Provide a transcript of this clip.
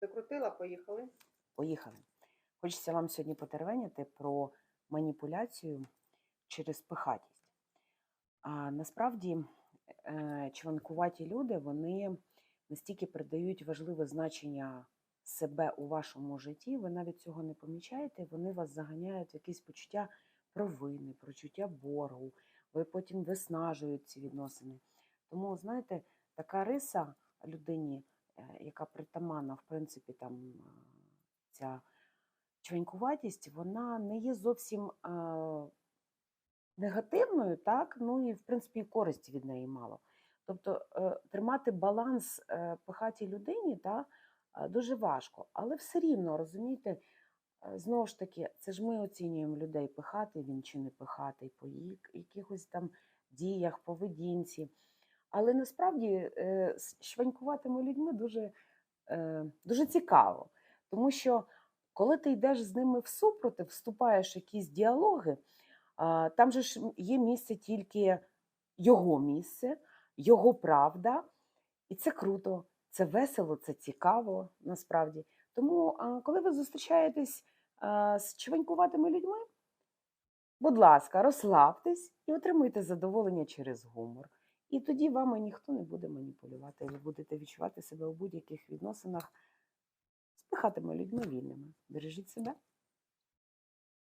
Закрутила, поїхали. Поїхали. Хочеться вам сьогодні потеревеняти про маніпуляцію через пихатість. А насправді е, чванкуваті люди вони настільки придають важливе значення себе у вашому житті, ви навіть цього не помічаєте, вони вас заганяють в якесь почуття провини, почуття боргу, ви потім виснажують ці відносини. Тому, знаєте, така риса людині, яка притаманна, в принципі, там е, ця чванькуватість, вона не є зовсім е, негативною, так? Ну і в принципі і користі від неї мало. Тобто е, тримати баланс е, пихатій людині та, е, дуже важко, але все рівно, розумієте, е, знову ж таки, це ж ми оцінюємо людей, пихатий він чи не пихатий, по якихось там діях, поведінці. Але насправді е, з шванькуватими людьми дуже, е, дуже цікаво, тому що коли ти йдеш з ними всупроти, вступаєш в якісь діалоги, там же ж є місце тільки його місце, його правда, і це круто, це весело, це цікаво насправді. Тому, коли ви зустрічаєтесь з чванькуватими людьми, будь ласка, розслабтесь і отримуйте задоволення через гумор. І тоді вами ніхто не буде маніпулювати. Ви будете відчувати себе у будь-яких відносинах з пихатими людьми вільними. Бережіть себе.